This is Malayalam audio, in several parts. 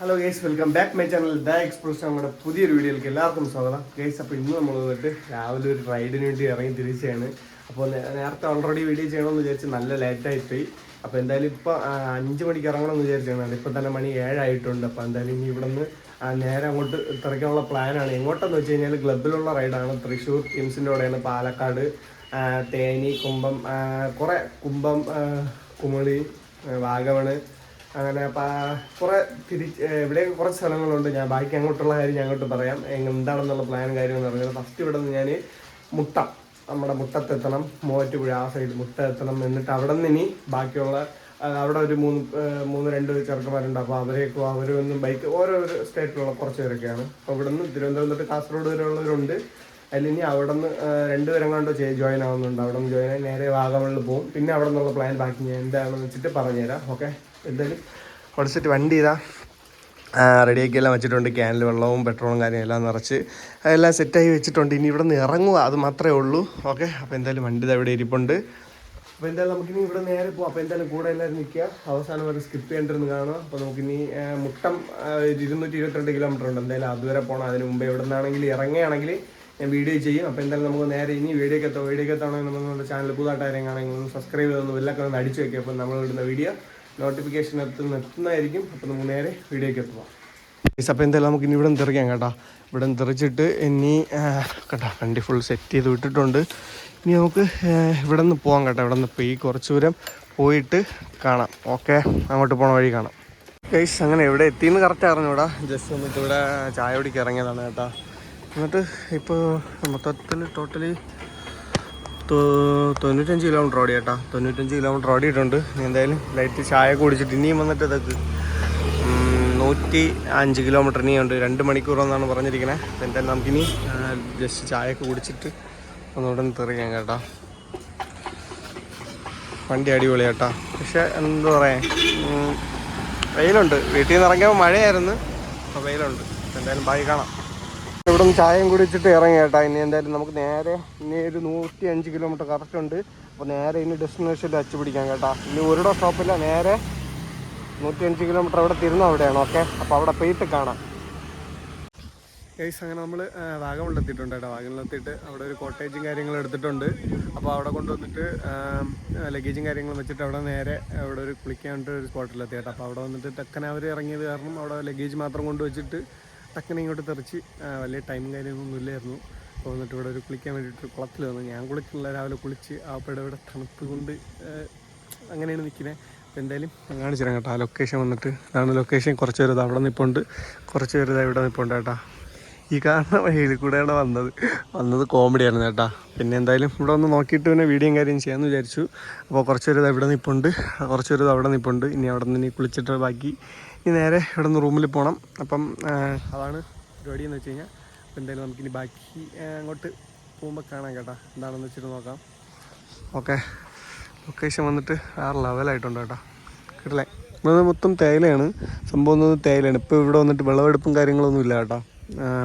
Hello guys welcome back my channel the express നമ്മുടെ പുതിയൊരു വീഡിയോയിലേക്ക് എല്ലാവർക്കും സ്വാഗതം. ഗേസ് അപ്പോൾ ഇന്ന് നമ്മൾ വന്നിട്ട് രാവിലെ ഒരു റൈഡിന് വേണ്ടി ഇറങ്ങി തിരിച്ചാണ് അപ്പോൾ നേരത്തെ ഓൾറെഡി വീഡിയോ ചെയ്യണമെന്ന് വിചാരിച്ച് നല്ല ലേറ്റായി പോയി. അപ്പോൾ എന്തായാലും ഇപ്പോൾ അഞ്ച് മണിക്ക് ഇറങ്ങണമെന്ന് വിചാരിച്ചാണ്. ഇപ്പോൾ തന്നെ മണി ഏഴായിട്ടുണ്ട്. അപ്പോൾ എന്തായാലും ഇനി ഇവിടെ നിന്ന് നേരെ അങ്ങോട്ട് തിറക്കാനുള്ള പ്ലാനാണ് എങ്ങോട്ടെന്ന് വെച്ച് കഴിഞ്ഞാൽ ക്ലബിലുള്ള റൈഡാണ് തൃശ്ശൂർ ടീംസിന്റെ കൂടെയാണ് പാലക്കാട് തേനി കുമ്പം കുറേ കുമ്പം കുമളി വാഗമണ് അങ്ങനെ കുറെ തിരിച്ച് ഇവിടെ കുറച്ച് സ്ഥലങ്ങളുണ്ട്. ഞാൻ ബാക്കി അങ്ങോട്ടുള്ള കാര്യം ഞാൻ അങ്ങോട്ട് പറയാം. എന്താണെന്നുള്ള പ്ലാൻ കാര്യം പറഞ്ഞാൽ ഫസ്റ്റ് ഇവിടെ നിന്ന് ഞാൻ മുട്ട നമ്മുടെ മുട്ടത്തെത്തണം. മൂവാറ്റുപുഴ ആ സൈഡ് മുട്ട എത്തണം എന്നിട്ട് അവിടെ നിന്ന് ഇനി ബാക്കിയുള്ള അവിടെ ഒരു മൂന്ന് മൂന്ന് രണ്ട് ചെറുക്കന്മാരുണ്ട്. അപ്പോൾ അവരെയൊക്കെ അവരൊന്നും ബൈക്ക് ഓരോ സ്റ്റേറ്റിലുള്ള കുറച്ച് പേരൊക്കെയാണ്. അപ്പോൾ ഇവിടെ നിന്ന് തിരുവനന്തപുരം തൊട്ട് കാസർഗോഡ് വരെ ഉള്ളവരുണ്ട് അതിലിനി അവിടെ നിന്ന് രണ്ടുപേരും കണ്ടോ ജോയിൻ ആവുന്നുണ്ട്. അവിടെ നിന്ന് ജോയിൻ ആയി നേരെ വാഗമണിൽ പോകും. പിന്നെ അവിടെ നിന്നുള്ള പ്ലാൻ ബാക്കി ഞാൻ എന്താണെന്ന് വെച്ചിട്ട് പറഞ്ഞുതരാം. ഓക്കെ എന്തായാലും ഓടിച്ചിട്ട് വണ്ടി ഇതാ. റെഡിയാക്കി എല്ലാം വെച്ചിട്ടുണ്ട്. ക്യാനിൽ വെള്ളവും പെട്രോളും കാര്യം എല്ലാം നിറച്ച് എല്ലാം സെറ്റായി വെച്ചിട്ടുണ്ട്. ഇനി ഇവിടെ നിന്ന് ഇറങ്ങുക അത് മാത്രമേ ഉള്ളൂ. ഓക്കെ അപ്പോൾ എന്തായാലും വണ്ടി ഇതാ ഇവിടെ ഇരിപ്പുണ്ട്. അപ്പോൾ എന്തായാലും നമുക്കിനി ഇവിടെ നേരെ പോകാം അപ്പോൾ എന്തായാലും കൂടെ എല്ലാവരും നിൽക്കുക. അവസാനം വരെ സ്കിപ്പ് ചെയ്യേണ്ടിരുന്ന് കാണുക. അപ്പോൾ നമുക്കിനി മുട്ടം ഇരുന്നൂറ്റി ഇരുപത്തിരണ്ട് കിലോമീറ്റർ ഉണ്ട്. എന്തായാലും അതുവരെ പോകണം അതിന് മുമ്പ് എവിടെ നിന്നാണെങ്കിൽ ഇറങ്ങുകയാണെങ്കിൽ ഞാൻ വീഡിയോ ചെയ്യും. അപ്പോൾ എന്തായാലും നമുക്ക് നേരെ ഇനി വീഡിയോ എത്താം. വീഡിയോ എത്താണെങ്കിൽ നമ്മൾ നമ്മുടെ ചാനൽ പുതുതായിട്ട് ആരെങ്കിലും ഒന്ന് സബ്സ്ക്രൈബ് ചെയ്തൊന്ന് ബെല്ലൊക്കെ ഒന്ന് അടിച്ചു വയ്ക്കുക അപ്പോൾ നമ്മൾ ഇടുന്ന വീഡിയോ നോട്ടിഫിക്കേഷൻ എത്തുന്ന എത്തുന്നതായിരിക്കും. അപ്പോൾ നമുക്ക് നേരെ വീഡിയോക്ക് എത്തുക അപ്പോൾ എന്തായാലും നമുക്ക് ഇനി ഇവിടെ തെറിക്കാം കേട്ടോ. ഇവിടെ തെറിച്ചിട്ട് ഇനി കേട്ടോ വണ്ടി ഫുൾ സെറ്റ് ചെയ്ത് വിട്ടിട്ടുണ്ട്. ഇനി നമുക്ക് ഇവിടെ നിന്ന് പോകാം കേട്ടോ. ഇവിടെ നിന്ന് പോയി കുറച്ച് ദൂരം പോയിട്ട് കാണാം. ഓക്കെ അങ്ങോട്ട് പോണ വഴി കാണാം. ഗൈസ് അങ്ങനെ എവിടെ എത്തിയെന്ന് കറക്റ്റ് അറിഞ്ഞൂടാ. ജസ്റ്റ് വന്നിട്ട് ഇവിടെ ചായ കുടിക്ക് ഇറങ്ങിയതാണ് കേട്ടോ. എന്നിട്ട് ഇപ്പോൾ മൊത്തത്തിൽ ടോട്ടലി തൊണ്ണൂറ്റഞ്ച് കിലോമീറ്റർ ഓടി കേട്ടോ തൊണ്ണൂറ്റഞ്ച് കിലോമീറ്റർ ഓടിയിട്ടുണ്ട്. എന്തായാലും ലൈറ്റ് ചായ കുടിച്ചിട്ട് ഇനിയും വന്നിട്ട് ഇതൊക്കെ. നൂറ്റി അഞ്ച് കിലോമീറ്റർ ഇനിയുണ്ട് രണ്ട് മണിക്കൂറെന്നാണ് പറഞ്ഞിരിക്കുന്നത് അപ്പോൾ എന്തായാലും നമുക്കിനി ജസ്റ്റ് ചായയൊക്കെ കുടിച്ചിട്ട് ഒന്നുകൂടെ ഒന്ന് തെറിയാം കേട്ടോ. വണ്ടി അടിപൊളി കേട്ടോ പക്ഷെ എന്താ പറയാ ഉം, വെയിലുണ്ട്. വീട്ടിൽ നിന്ന് ഇറങ്ങിയപ്പോൾ മഴയായിരുന്നു. അപ്പോൾ വെയിലുണ്ട്. എന്തായാലും ബായി കാണാം. ഇവിടെ നിന്ന് ചായയും കുടിച്ചിട്ട് ഇറങ്ങി കേട്ടോ. ഇനി എന്തായാലും നമുക്ക് നേരെ ഇനി ഒരു നൂറ്റി അഞ്ച് കിലോമീറ്റർ കറക്റ്റ് ഉണ്ട്. അപ്പോൾ നേരെ ഇനി ഡെസ്റ്റിനേഷനിൽ അച്ചു പിടിക്കാം കേട്ടോ. ഇനി ഒരിടം സ്റ്റോപ്പില്ല നേരെ നൂറ്റി അഞ്ച് കിലോമീറ്റർ അവിടെ തിരുന്ന അവിടെയാണ് ഓക്കെ അപ്പോൾ അവിടെ പോയിട്ട് കാണാം. കേസ് അങ്ങനെ നമ്മൾ വാഗമണിലെത്തിയിട്ടുണ്ട് കേട്ടോ. വാഗമണിലെത്തിയിട്ട് അവിടെ ഒരു കോട്ടേജും കാര്യങ്ങളും എടുത്തിട്ടുണ്ട്. അപ്പോൾ അവിടെ കൊണ്ടുവന്നിട്ട് ലഗേജും കാര്യങ്ങളും വെച്ചിട്ട് അവിടെ നേരെ അവിടെ ഒരു കുളിക്കാൻ വേണ്ടിയിട്ട് ഒരു സ്പോട്ടിലെത്തി കേട്ടോ. അപ്പോൾ അവിടെ വന്നിട്ട് അവർ ഇറങ്ങിയത് കാരണം അവിടെ ലഗേജ് മാത്രം കൊണ്ടുവച്ചിട്ട് ടക്കനെ ഇങ്ങോട്ട് തെറിച്ച് വലിയ ടൈം കാര്യങ്ങളൊന്നും ഇല്ലായിരുന്നു. അപ്പോൾ വന്നിട്ട് ഇവിടെ ഒരു കുളിക്കാൻ വേണ്ടിയിട്ട് കുളത്തിൽ വന്നു. ഞാൻ കുളിക്കുന്നില്ല രാവിലെ കുളിച്ച് ആ ഇവിടെ ഇവിടെ തണുപ്പ് കൊണ്ട് അങ്ങനെയാണ് നിൽക്കുന്നത് അപ്പോൾ എന്തായാലും കാണിച്ചു തരാം കേട്ടോ ആ ലൊക്കേഷൻ വന്നിട്ട്. അതാണ് ലൊക്കേഷൻ കുറച്ച് പേര് അവിടെ നിൽപ്പുണ്ട് കുറച്ച് പേര് ഇവിടെ നിൽപ്പുണ്ട് കേട്ടോ. ഈ കാണുന്ന വഴിയിൽ കൂടെയാണ് വന്നത്. വന്നത് കോമഡിയായിരുന്നു കേട്ടാ. പിന്നെ എന്തായാലും ഇവിടെ ഒന്ന് നോക്കിയിട്ട് പിന്നെ വീഡിയോയും കാര്യം ചെയ്യാമെന്ന് വിചാരിച്ചു. അപ്പോൾ കുറച്ച് പേര് ഇവിടെ നിൽപ്പുണ്ട് കുറച്ച് പേര് അവിടെ നിൽപ്പുണ്ട് ഇനി അവിടെ നിന്ന് കുളിച്ചിട്ട് ബാക്കി ഇനി നേരെ ഇവിടെ നിന്ന് റൂമിൽ പോകണം അപ്പം അതാണ് പരിപാടി എന്ന് വെച്ച് കഴിഞ്ഞാൽ. അപ്പോൾ എന്തായാലും നമുക്കിനി ബാക്കി അങ്ങോട്ട് പോകുമ്പോൾ കാണാം കേട്ടോ. എന്താണെന്ന് വെച്ചിട്ട് നോക്കാം. ഓക്കെ. ലൊക്കേഷൻ വന്നിട്ട് വേറെ ലെവലായിട്ടുണ്ട് കേട്ടോ. കിട്ടില്ലേ ഇവിടെ മൊത്തം തേയിലയാണ്. സംഭവം ഒന്നും തേയിലയാണ്. ഇപ്പോൾ ഇവിടെ വന്നിട്ട് വിളവെടുപ്പും കാര്യങ്ങളൊന്നും ഇല്ല കേട്ടോ.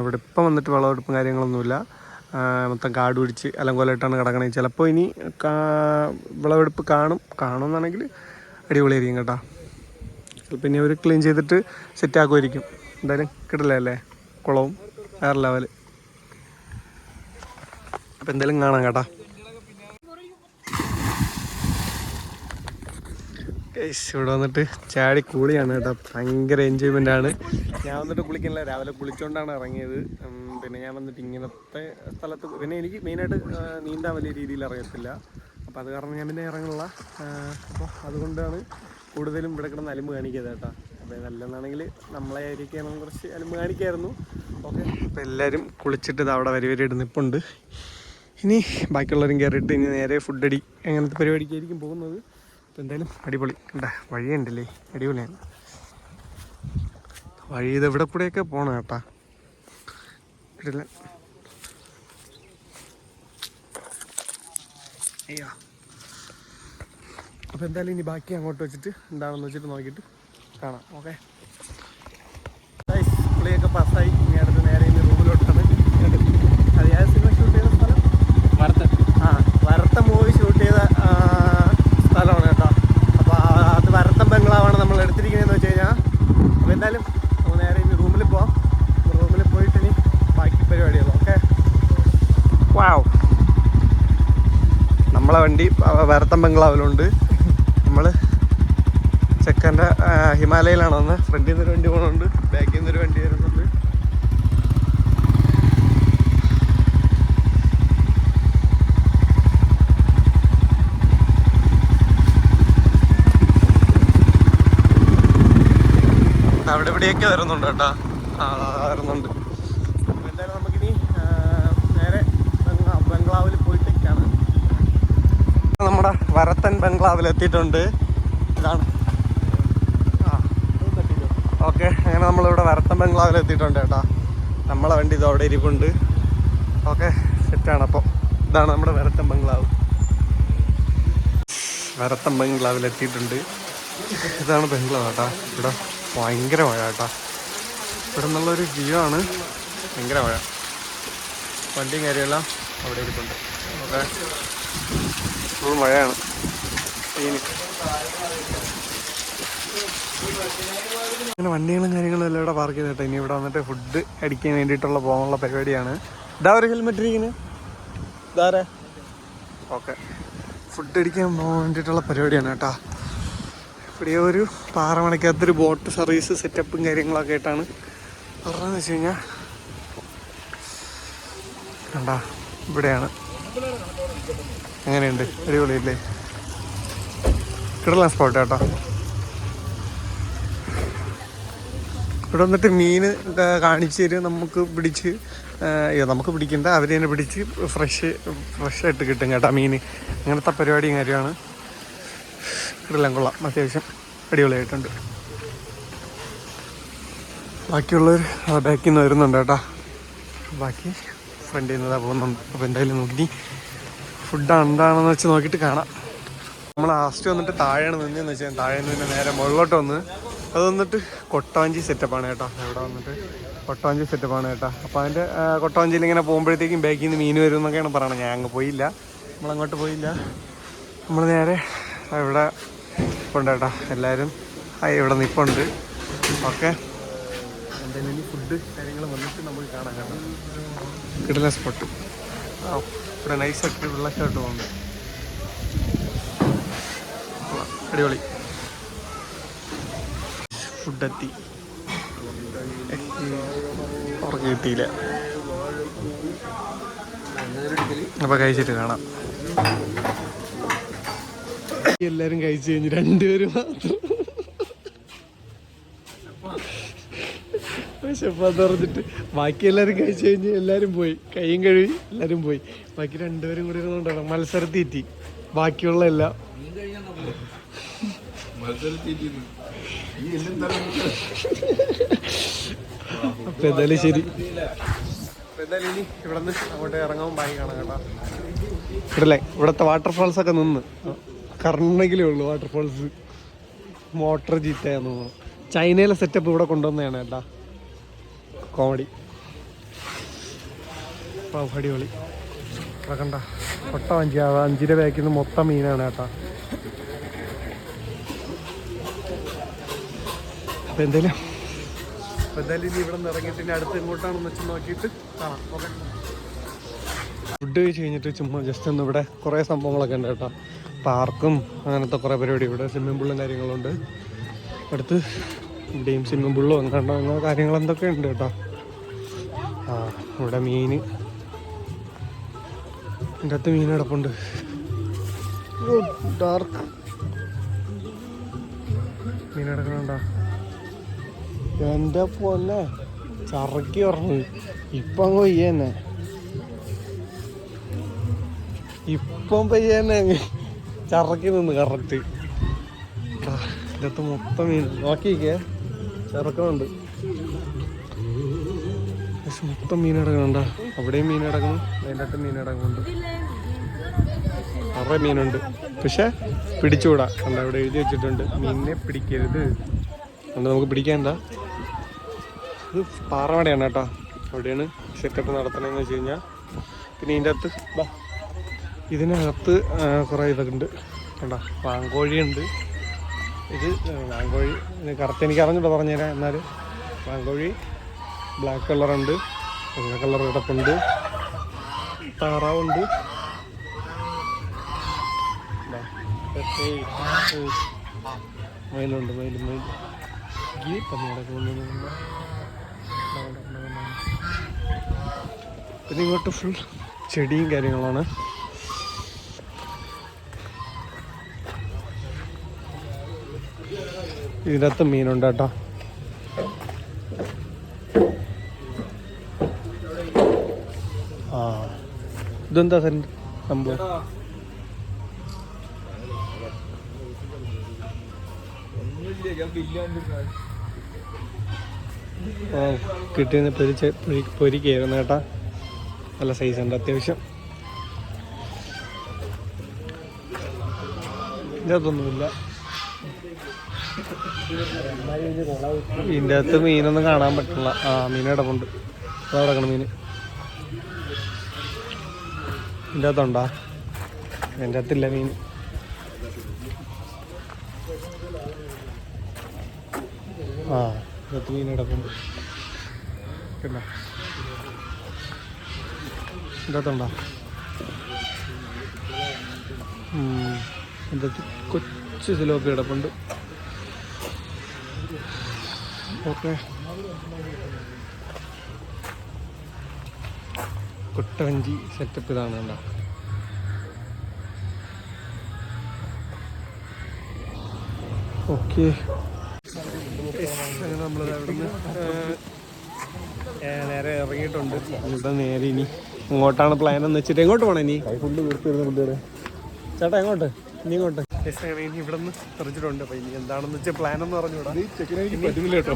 ഇവിടെ ഇപ്പം വന്നിട്ട് വിളവെടുപ്പും കാര്യങ്ങളൊന്നുമില്ല മൊത്തം കാട് പിടിച്ച് അലങ്കോലായിട്ടാണ് കിടക്കണത്. ചിലപ്പോൾ ഇനി വിളവെടുപ്പ് കാണും. കാണുമെന്നാണെങ്കിൽ അടിപൊളിയായിരിക്കും കേട്ടോ. ചിലപ്പോൾ ഇനി അവർ ക്ലീൻ ചെയ്തിട്ട് സെറ്റ് ആക്കുമായിരിക്കും. എന്തായാലും കിട്ടില്ല അല്ലേ? കുളവും വേറെ ലെവൽ അപ്പം എന്തായാലും കാണാം കേട്ടോ. ഇവിടെ വന്നിട്ട് ചാടി കൂളിയാണ് കേട്ടോ. ഭയങ്കര എൻജോയ്മെന്റ് ആണ്. ഞാൻ വന്നിട്ട് കുളിക്കുന്നില്ല രാവിലെ കുളിച്ചോണ്ടാണ് ഇറങ്ങിയത്. പിന്നെ ഞാൻ വന്നിട്ട് ഇങ്ങനത്തെ സ്ഥലത്ത് പിന്നെ എനിക്ക് മെയിനായിട്ട് നീന്താൻ വലിയ രീതിയിൽ അറിയത്തില്ല. അപ്പോൾ അത് കാരണം ഞാൻ പിന്നെ ഇറങ്ങുള്ള അപ്പോൾ അതുകൊണ്ടാണ് കൂടുതലും ഇവിടെ കിടന്ന് അലിമ്പ് കാണിക്കുന്നത് കേട്ടോ. അപ്പോൾ നല്ലതാണെങ്കിൽ നമ്മളെ ആയിരിക്കണം കുറച്ച് അലിമ്പ് കാണിക്കായിരുന്നു. ഓക്കെ. അപ്പോൾ എല്ലാവരും കുളിച്ചിട്ട് ഇത് അവിടെ വരി വരി നിപ്പുണ്ട് ഇനി ബാക്കിയുള്ളവരും കയറിയിട്ട് ഇനി നേരെ ഫുഡ് അടി അങ്ങനത്തെ പരിപാടിക്കായിരിക്കും പോകുന്നത്. അപ്പോൾ എന്തായാലും അടിപൊളി. കണ്ട? വഴിയുണ്ടല്ലേ? അടിപൊളിയാണ്. വഴി ഇത് ഇവിടെ കൂടെയൊക്കെ പോകണം കേട്ടാ? കിട്ടില്ല അയ്യോ. അപ്പോൾ എന്തായാലും ഇനി ബാക്കി അങ്ങോട്ട് വെച്ചിട്ട് എന്താണെന്ന് വെച്ചിട്ട് നോക്കിയിട്ട് കാണാം ഓക്കെ പുള്ളിയൊക്കെ പാസ്സായി ഇനി അടുത്ത് നേരെ ഇനി റൂമിലോട്ടാണ്. അറിയാതെ സിനിമ ഷൂട്ട് ചെയ്ത സ്ഥലം? വരത്ത. ആ വരത്ത മൂവി ഷൂട്ട് ചെയ്ത സ്ഥലമാണ് കേട്ടോ. അപ്പോൾ അത് വരത്തം ബംഗ്ലാവാണ് നമ്മൾ എടുത്തിരിക്കുന്നതെന്ന് വെച്ച് കഴിഞ്ഞാൽ അപ്പോൾ എന്തായാലും നമ്മൾ നേരെ ഇനി റൂമിൽ പോവാം. റൂമിൽ പോയിട്ട് ഇനി ബാക്കി പരിപാടികൾ ഓക്കെ വാവ് നമ്മളെ വണ്ടി വരത്തം ബംഗ്ലാവിലുണ്ട് ചെക്കന്റെ ഹിമാലയയിലാണ് വന്ന് ഫ്രണ്ടിൽ നിന്നൊരു വണ്ടി പോകുന്നുണ്ട് ബാക്കിൽ നിന്നൊരു വണ്ടി വരുന്നുണ്ട്. അവിടെ ഇവിടെയൊക്കെ വരുന്നുണ്ട് കേട്ടോ. ആ വരുന്നുണ്ട്. എന്തായാലും നമുക്കിനി നേരെ ബംഗ്ലാ- ബംഗ്ലാവിൽ പോയിട്ട് കാണാം നമ്മുടെ വരത്തൻ ബംഗ്ലാവിൽ എത്തിയിട്ടുണ്ട് ഇതാണ് ഓക്കെ അങ്ങനെ നമ്മളിവിടെ വരത്തൻ ബംഗ്ലാവിൽ എത്തിയിട്ടുണ്ട് കേട്ടോ. നമ്മളെ വണ്ടി ഇത് അവിടെ ഇരിപ്പുണ്ട്. ഓക്കെ സെറ്റാണ് അപ്പോൾ. ഇതാണ് നമ്മുടെ വരത്തൻ ബംഗ്ലാവ്. വരത്തൻ ബംഗ്ലാവിൽ എത്തിയിട്ടുണ്ട് ഇതാണ് ബംഗ്ലാവ് കേട്ടോ. ഇവിടെ ഭയങ്കര മഴ കേട്ടോ. ഇവിടെ നിന്നുള്ളൊരു വ്യൂ ആണ്. ഭയങ്കര മഴ. വണ്ടിയും കാര്യമെല്ലാം അവിടെ ഇരിപ്പുണ്ട്. ഓക്കെ. ഫുൾ മഴയാണ്. ഇങ്ങനെ വണ്ടികളും കാര്യങ്ങളും എല്ലാം ഇവിടെ പാർക്ക് ചെയ്തിട്ട് ഇനി ഇവിടെ വന്നിട്ട് ഫുഡ് അടിക്കാൻ വേണ്ടിയിട്ടുള്ള പോകാനുള്ള പരിപാടിയാണ്. ഇതാ ഒരു ഹെൽമെറ്റ് ഇരിക്കുന്നത് ഇതാരാ ഓക്കെ ഫുഡ് അടിക്കാൻ പോകാൻ വേണ്ടിയിട്ടുള്ള പരിപാടിയാണ് കേട്ടോ. ഇവിടെ ഒരു പാറമണക്കകത്തൊരു ബോട്ട് സർവീസ് സെറ്റപ്പും കാര്യങ്ങളൊക്കെ ആയിട്ടാണ്. പറഞ്ഞതെന്ന് വെച്ച് കഴിഞ്ഞാൽ കണ്ടാ ഇവിടെയാണ്. എങ്ങനെയുണ്ട്? അടിപൊളിയല്ലേ? കിടലാം സ്പോട്ട് കേട്ടോ. ഇവിടെ വന്നിട്ട് മീൻ കാണിച്ചു തരും. നമുക്ക് പിടിച്ച് അയ്യോ നമുക്ക് പിടിക്കണ്ട. അവർ തന്നെ പിടിച്ച് ഫ്രഷ് ഫ്രഷായിട്ട് കിട്ടും കേട്ടോ മീൻ. അങ്ങനത്തെ പരിപാടിയും കാര്യമാണ്. കിട്ടില്ല കൊള്ളാം. അത്യാവശ്യം അടിപൊളിയായിട്ടുണ്ട്. ബാക്കിയുള്ളവർ ബാക്കിൽ നിന്ന് വരുന്നുണ്ട് കേട്ടോ. ബാക്കി ഫ്രണ്ടിൽ നിന്ന് പോകുന്നുണ്ട്. അപ്പോൾ എന്തായാലും നോക്കി. ഫുഡ് എന്താണെന്ന് വെച്ച് നോക്കിയിട്ട് കാണാം. നമ്മൾ ലാസ്റ്റ് വന്നിട്ട് താഴെയാണ് നിന്നെന്ന് വെച്ചാൽ താഴെ നിന്ന് പിന്നെ നേരെ മുകളിലോട്ട് വന്ന് അത് വന്നിട്ട് കൊട്ടാഞ്ചി സെറ്റപ്പാണ് കേട്ടോ. ഇവിടെ വന്നിട്ട് കൊട്ടാഞ്ചി സെറ്റപ്പാണ് കേട്ടോ. അപ്പോൾ അതിന്റെ കൊട്ടാഞ്ചിയിൽ ഇങ്ങനെ പോകുമ്പോഴത്തേക്കും ബാക്കിൽ നിന്ന് മീൻ വരും എന്നൊക്കെയാണ് പറയണത്. ഞാൻ അങ്ങ് പോയില്ല. നമ്മളങ്ങോട്ട് പോയില്ല. നമ്മൾ നേരെ ഇവിടെ ഉണ്ട് കേട്ടോ. എല്ലാവരും ഇവിടെ നിൽപ്പുണ്ട് ഓക്കെ. എന്തായാലും ഇനി ഫുഡ് കാര്യങ്ങൾ വന്നിട്ട് നമുക്ക് കാണാം കേട്ടോ. കിടല സ്പോട്ട് ഇവിടെ ഇവിടെ നൈസായിട്ട് വെള്ളക്കായിട്ട് പോകുന്നുണ്ട് കൊള്ളാം. അടിപൊളി. ഫുഡ് എത്തി ഉറങ്ങി കിട്ടിയില്ല അപ്പൊ കഴിച്ചിട്ട് കാണാം. എല്ലാരും കഴിച്ചു കഴിഞ്ഞു രണ്ടുപേരും മാത്രം. വിശപ്പാന്ന് പറഞ്ഞിട്ട്. ബാക്കി എല്ലാരും കഴിച്ചു കഴിഞ്ഞ് എല്ലാവരും പോയി. കൈയും കഴുകി എല്ലാവരും പോയി. ബാക്കി രണ്ടുപേരും കൂടി ഇരുന്നുകൊണ്ടാണ് മത്സരത്തിറ്റി. ബാക്കിയുള്ള എല്ലാം. അപ്പൊ എന്തായാലും ശരി. അപ്പൊ എന്തായാലും ഇനി ഇവിടെ നിന്ന് അങ്ങോട്ട് ഇറങ്ങാൻ ബാക്കി കാണാം കേട്ടോ. ഇവിടല്ലേ? ഇവിടുത്തെ വാട്ടർഫാൾസ് ഒക്കെ നിന്ന്. കർണകിലേ ഉള്ളൂ വാട്ടർഫാൾസ് മോട്ടർ ജീറ്റയെന്ന് ചൈനയിലെ സെറ്റപ്പ് ഇവിടെ കൊണ്ടുവന്നതാണ് കേട്ടാ. കോമഡി അടിപൊളി. ഇവിടെ കണ്ട കൊട്ട വഞ്ചി. ആ അഞ്ചിന്റെ ബാക്കിൽ നിന്ന് മൊത്തം മീനാണ് കേട്ടാ. അപ്പം എന്തായാലും അപ്പം എന്തായാലും ഇനി ഇവിടെ നിന്ന് ഇറങ്ങിയിട്ട് ഇനി അടുത്ത് എങ്ങോട്ടാണെന്ന് വെച്ച് നോക്കിയിട്ട് കാണാം. ഓക്കെ. ഫുഡ് കഴിച്ച് കഴിഞ്ഞിട്ട് ചുമ്മാ ജസ്റ്റ് ഒന്ന് ഇവിടെ കുറേ സംഭവങ്ങളൊക്കെ ഉണ്ട് കേട്ടോ. പാർക്കും അങ്ങനത്തെ കുറേ പരിപാടി ഇവിടെ സ്വിമ്മിംഗ് പൂളും കാര്യങ്ങളുണ്ട് അടുത്ത് ഇവിടെയും സ്വിമ്മിംഗ് പൂളും അങ്ങനെ അങ്ങനെ കാര്യങ്ങൾ എന്തൊക്കെ ഉണ്ട് കേട്ടോ. ആ ഇവിടെ മീൻ എന്റെ അകത്ത് മീൻ കിടപ്പുണ്ട്. ഡാർക്ക് മീൻ കിടക്കണുണ്ടോ എന്റെ പൊന്നെ ചറക്കി പറഞ്ഞു ഇപ്പം അങ്ങ് പെയ്യന്നെ ഇപ്പം പെയ്യന്നെ ചറക്കി നിന്ന് കറക്റ്റ് ഇതിനകത്ത് മൊത്തം മീൻ നോക്കിക്കേ ചെറുക്കമുണ്ട് പക്ഷെ മൊത്തം മീൻ കിടക്കണുണ്ട അവിടെയും മീൻ കിടക്കണം അതിന്റെ അകത്ത് മീൻ കിടക്കുന്നുണ്ട്. കുറേ മീനുണ്ട്. പക്ഷെ പിടിച്ചുകൂടാ. കണ്ട അവിടെ എഴുതി വെച്ചിട്ടുണ്ട്. മീനിനെ പിടിക്കരുത്. അതുകൊണ്ട് നമുക്ക് പിടിക്കാണ്ട ഇത് പാറമടയാണ് കേട്ടോ. അവിടെയാണ് സെറ്റപ്പ് നടത്തണമെന്ന് വെച്ച് കഴിഞ്ഞാൽ പിന്നെ ഇതിന്റെ അകത്ത് ഇതിനകത്ത് കുറേ ഇതൊക്കെ ഉണ്ട് കണ്ടോ? വാങ്കോഴിയുണ്ട്. ഇത് വാങ്കോഴി. കറക്റ്റ് എനിക്ക് അറിഞ്ഞിട്ട് പറഞ്ഞുതരാം എന്നാൽ വാങ്കോഴി ബ്ലാക്ക് കളറുണ്ട് വെള്ള കളർ കിടപ്പുണ്ട്. താറാവുണ്ട്. മയിലുണ്ട് മയിൽ മയിൽ ഈ പന്നി കിടക്കുന്നു പിന്നെ ഇങ്ങോട്ട് ഫുൾ ചെടിയും കാര്യങ്ങളാണ്. ഇതിനകത്ത് മീനുണ്ട് കേട്ടോ. ആ ഇതെന്താ സെൻ സംഭവം? ഓ കിട്ടിയെന്ന് പൊരിച്ച് പൊരി പൊരിക്കായിരുന്നു കേട്ടാ. നല്ല സൈസ് ഉണ്ട് അത്യാവശ്യം. ഇതൊന്നുമില്ല ഇതിന്റെ അകത്ത് മീനൊന്നും കാണാൻ പറ്റില്ല. ആ മീൻ കിടപ്പുണ്ട് അതാ കിടക്കണം മീൻ. ഇതിന്റെ അകത്തുണ്ടാ? എന്റെ അകത്തില്ല മീൻ. ആ ഇതിനകത്ത് മീൻ കിടപ്പുണ്ട് പിന്നെ ഇതിന്റെ എന്റെ കൊച്ചു സിലോപ്പി കിടപ്പുണ്ട്. ഓക്കെ. കുട്ടവഞ്ചി സെറ്റപ്പ് ഇതാണ് കണ്ട? ഓക്കെ. നമ്മൾ അവിടുന്ന് നേരെ ഇറങ്ങിയിട്ടുണ്ട്. ഇവിടെ നേരെ ഇനി ഇങ്ങോട്ടാണ് പ്ലാൻ എന്ന് വെച്ചിട്ട് എങ്ങോട്ട് പോണേ ഇനി ഫുഡ് വീർത്തിരുന്ന കുട്ടികളെ. ചേട്ടാ എങ്ങോട്ട്? നീ ഇങ്ങോട്ട് ഇനി ഇവിടെ നിന്ന് തെറിച്ചിട്ടുണ്ട്. അപ്പൊ ഇനി എന്താണെന്ന് വെച്ചാൽ പ്ലാൻ എന്ന് പറഞ്ഞുകൂടാ. പറ്റുന്നില്ല കേട്ടോ.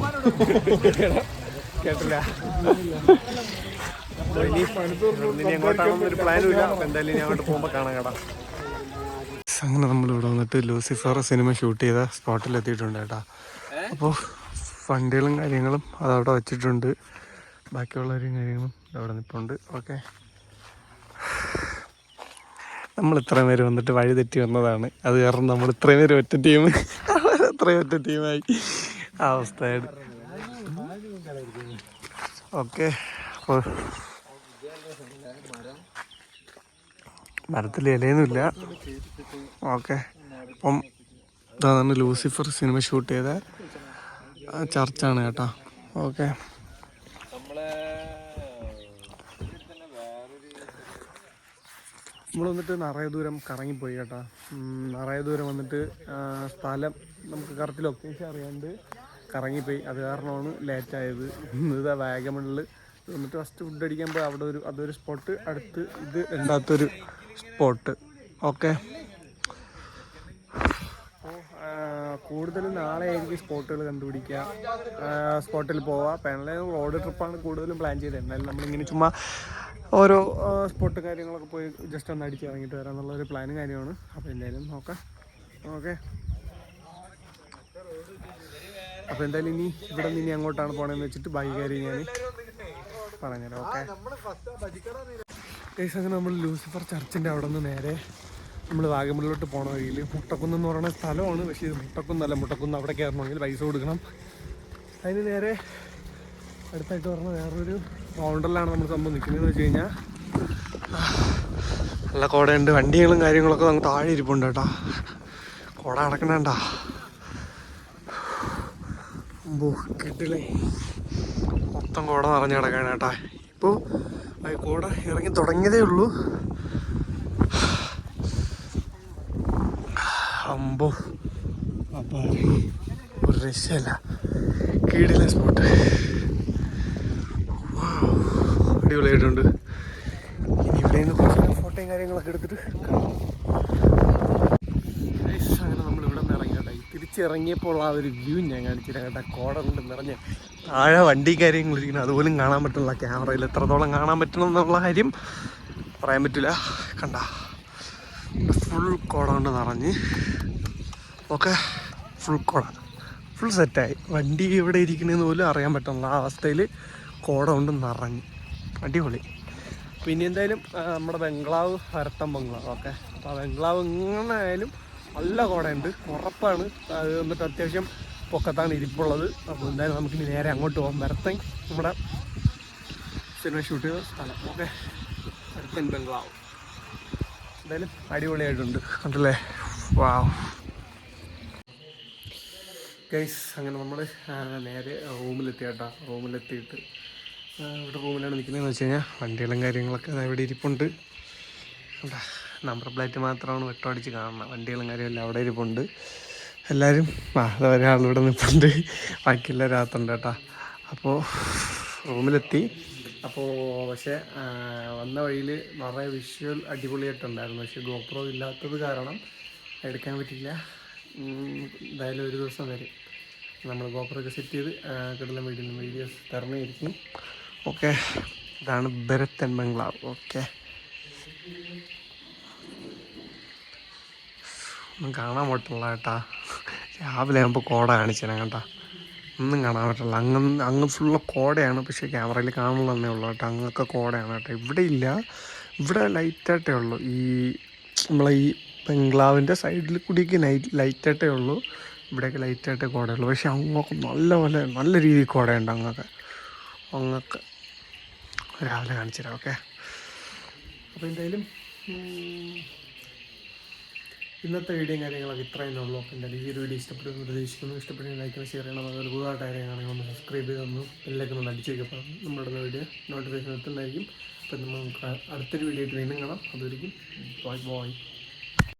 കേട്ടില്ല. ഇനി ഇനി എങ്ങോട്ടാണെന്ന് ഒരു പ്ലാനും ഇല്ല. എന്തായാലും ഇനി അങ്ങോട്ട് പോകുമ്പോ കാണാം കേട്ടാ. അങ്ങനെ നമ്മൾ ഇവിടെ വന്നിട്ട് ലൂസിഫർ സിനിമ ഷൂട്ട് ചെയ്ത സ്പോട്ടിൽ എത്തിയിട്ടുണ്ട് കേട്ടാ. അപ്പോൾ വണ്ടികളും കാര്യങ്ങളും അതവിടെ വച്ചിട്ടുണ്ട്. ബാക്കിയുള്ളവരും കാര്യങ്ങളും അവിടെ നിൽപ്പുണ്ട് ഓക്കെ നമ്മൾ ഇത്രയും പേര് വന്നിട്ട് വഴി തെറ്റി വന്നതാണ്. അത് കാരണം നമ്മൾ ഇത്രയും പേര് ഒറ്റ ടീം അത്രയും ഒറ്റ ടീമായി ആ അവസ്ഥയാണ് ഓക്കെ അപ്പോൾ മരത്തിൽ ഇലയൊന്നുമില്ല. ഓക്കെ അപ്പം ഇതാണ് ലൂസിഫർ സിനിമ ഷൂട്ട് ചെയ്ത ചർച്ചാണ് കേട്ടോ. ഓക്കെ നമ്മൾ വന്നിട്ട് നിറയെ ദൂരം കറങ്ങിപ്പോയി കേട്ടോ. നിറയെ ദൂരം വന്നിട്ട് സ്ഥലം നമുക്ക് കറക്റ്റ് ലൊക്കേഷൻ അറിയാണ്ട് കറങ്ങിപ്പോയി. അത് കാരണമാണ് ലേറ്റ് ആയത്. ഇതാ വാഗമണിൽ വന്നിട്ട് ഫസ്റ്റ് ഫുഡ് അടിക്കാൻ പോയി. അവിടെ ഒരു അതൊരു സ്പോട്ട് അടുത്ത് ഇത് രണ്ടാമത്തൊരു സ്പോട്ട് ഓക്കെ കൂടുതലും നാളെ ആയിരിക്കും സ്പോട്ടുകൾ കണ്ടുപിടിക്കുക. സ്പോട്ടിൽ പോവാം. പിന്നെ റോഡ് ട്രിപ്പാണ് കൂടുതലും പ്ലാൻ ചെയ്തത്. എന്നാലും നമ്മളിങ്ങനെ ചുമ്മാ ഓരോ സ്പോട്ട് കാര്യങ്ങളൊക്കെ പോയി ജസ്റ്റ് ഒന്ന് അടിച്ച് ഇറങ്ങിയിട്ട് വരാം എന്നുള്ളൊരു പ്ലാനും കാര്യമാണ്. അപ്പോൾ എന്തായാലും നോക്കാം. ഓക്കെ. അപ്പോൾ എന്തായാലും ഇനി ഇവിടെ നിന്ന് ഇനി അങ്ങോട്ടാണ് പോകണമെന്ന് വെച്ചിട്ട് ബൈക്ക് കാര്യം ഞാൻ പറഞ്ഞുതരാം. ഓക്കെ. ഏകദേശം അങ്ങനെ നമ്മൾ ലൂസിഫർ ചർച്ചിന്റെ അവിടെ നിന്ന് നേരെ നമ്മൾ വാഗമണിലോട്ട് പോകണ വഴിയിൽ മുട്ടക്കുന്ന് എന്ന് പറയുന്ന സ്ഥലമാണ്. പക്ഷേ ഇത് മുട്ടക്കുന്നല്ല മുട്ടക്കുന്ന് അവിടെ കയറണമെങ്കിൽ പൈസ കൊടുക്കണം. അതിന് നേരെ അടുത്തായിട്ട് പറഞ്ഞ വേറൊരു കൗണ്ടറിലാണ് നമ്മൾ സംഭവം നിൽക്കുന്നതെന്ന് വെച്ച് കഴിഞ്ഞാൽ നല്ല കോടയുണ്ട് വണ്ടികളും കാര്യങ്ങളൊക്കെ നമുക്ക് താഴെ ഇരിപ്പുണ്ട് കേട്ടോ. കോട അടക്കണേണ്ട കിട്ടില്ലേ മൊത്തം കോട നിറഞ്ഞു കിടക്കാണ് കേട്ടാ. ഇപ്പോൾ കോട ഇറങ്ങി തുടങ്ങിയതേ ഉള്ളൂ. അമ്പോ. അപ്പം ഒരു രക്ഷയല്ല. കീടില്ല സ്പോട്ട് അടിപൊളിയായിട്ടുണ്ട്. ഇനി ഇവിടെ നിന്ന് കുറച്ച് ഫോട്ടോയും കാര്യങ്ങളൊക്കെ എടുത്തിട്ട് അങ്ങനെ നമ്മൾ ഇവിടെ നിന്ന് ഇറങ്ങി കേട്ടോ. തിരിച്ചിറങ്ങിയപ്പോൾ ആ ഒരു വ്യൂ ഞാൻ കാണിച്ചില്ല കേട്ടോ. കോട കൊണ്ട് നിറഞ്ഞ് താഴെ വണ്ടി കാര്യങ്ങൾ ഇരിക്കുന്നത് അതുപോലും കാണാൻ പറ്റുന്നില്ല. ക്യാമറയിൽ എത്രത്തോളം കാണാൻ പറ്റണം എന്നുള്ള കാര്യം പറയാൻ പറ്റില്ല. കണ്ട. ഫുൾ കോട കൊണ്ട് നിറഞ്ഞ്. ഓക്കെ ഫുൾ കോട ഫുൾ സെറ്റായി വണ്ടി എവിടെ ഇരിക്കണമെന്ന് പോലും അറിയാൻ പറ്റുന്നില്ല. ആ അവസ്ഥയിൽ കോട കൊണ്ട് നിറഞ്ഞ്. അടിപൊളി. പിന്നെ എന്തായാലും നമ്മുടെ ബംഗ്ലാവ് ഹരത്തം ബംഗ്ലാവ് ഓക്കെ? അപ്പോൾ ബംഗ്ലാവ് എങ്ങനെ ആയാലും നല്ല കോടയുണ്ട്. ഉറപ്പാണ്. അത് എന്നിട്ട് അത്യാവശ്യം പൊക്കത്താണ് ഇരിപ്പുള്ളത്. അപ്പോൾ എന്തായാലും നമുക്കിനി നേരെ അങ്ങോട്ട് പോകാം വരത്തൻ നമ്മുടെ സിനിമ ഷൂട്ട് ചെയ്ത സ്ഥലം ഓക്കെ? വരത്തൻ ബംഗ്ലാവ്. എന്തായാലും അടിപൊളിയായിട്ടുണ്ട്. കണ്ടല്ലേ? വാവ്. ഗൈസ് അങ്ങനെ നമ്മൾ നേരെ റൂമിലെത്തിയിട്ട് ആ, ഇവിടെ റൂമിലാണ് നിൽക്കുന്നതെന്ന് വെച്ച് കഴിഞ്ഞാൽ വണ്ടികളും കാര്യങ്ങളൊക്കെ ഇവിടെ ഇരിപ്പുണ്ട്. ഇവിടെ നമ്പർ പ്ലേറ്റ് മാത്രമാണ് വെട്ടമടിച്ച് കാണുന്നത്. വണ്ടികളും കാര്യമെല്ലാം അവിടെ ഇരിപ്പുണ്ട്. എല്ലാവരും ആ ഒരാളിവിടെ നിൽപ്പുണ്ട് ബാക്കിയെല്ലാം രാത്തുണ്ട് കേട്ടോ. അപ്പോൾ റൂമിലെത്തി. അപ്പോൾ പക്ഷേ വന്ന വഴിയിൽ നിറയെ വിഷ്വൽ അടിപൊളിയായിട്ടുണ്ടായിരുന്നു. പക്ഷേ ഗോപ്രോ ഇല്ലാത്തത് കാരണം എടുക്കാൻ പറ്റില്ല എന്തായാലും ഒരു ദിവസം വരെ. നമ്മൾ ഗോപ്രോ ഒക്കെ സെറ്റ് ചെയ്ത് കിടന്ന വീഡിയോ വീഡിയോസ് തരണമായിരിക്കും ഓക്കെ. ഇതാണ് ബരത്തൻ ബംഗ്ലാവ്. ഓക്കെ. ഒന്നും കാണാൻ പറ്റില്ല കേട്ടാ. രാവിലെ ആകുമ്പോൾ കോട കാണിച്ചേനെ കേട്ടാ. ഒന്നും കാണാൻ പറ്റില്ല അങ്ങ് അങ്ങ് ഫുള്ള് കോടയാണ് പക്ഷേ ക്യാമറയിൽ കാണുള്ളൂ തന്നെ ഉള്ളൂ കേട്ടോ. അങ്ങൊക്കെ കോടയാണ് കേട്ടോ. ഇവിടെ ഇല്ല. ഇവിടെ ലൈറ്റായിട്ടേ ഉള്ളൂ. ഈ നമ്മളെ ഈ ബംഗ്ലാവിന്റെ സൈഡിൽ കൂടിയൊക്കെ നൈറ്റ് ലൈറ്റായിട്ടേ ഉള്ളൂ. ഇവിടെയൊക്കെ ലൈറ്റായിട്ടേ കോടയുള്ളൂ. പക്ഷേ അങ്ങൊക്കെ നല്ല പോലെ നല്ല രീതിയിൽ കോടയുണ്ട് അങ്ങൊക്കെ. അങ്ങൊക്കെ. രാവിലെ കാണിച്ചു തരാം ഓക്കെ. അപ്പോൾ എന്തായാലും ഇന്നത്തെ വീഡിയോയും കാര്യങ്ങളൊക്കെ ഇത്രയും ഉള്ളൂ. എന്തായാലും ഈ ഒരു വീഡിയോ ഇഷ്ടപ്പെടുന്നു പ്രതീക്ഷിക്കുന്നു. ഇഷ്ടപ്പെടുന്ന ലൈക്ക് ഷെയർ ചെയ്യണം. അതൊരു പുതുതായിട്ട് കാര്യങ്ങളാണെങ്കിൽ ഒന്ന് സബ്സ്ക്രൈബ് ചെയ്ത് തന്നു എല്ലാവർക്കും ഒന്ന് അടിച്ചു വയ്ക്കപ്പോൾ നമ്മളുടെ വീഡിയോ നോട്ടിഫിക്കേഷൻ എത്തുന്നതായിരിക്കും. അപ്പം നമുക്ക് അടുത്തൊരു വീഡിയോ ആയിട്ട് വീണ്ടും കാണാം. അതൊരിക്കും ബോയ് ബോയ്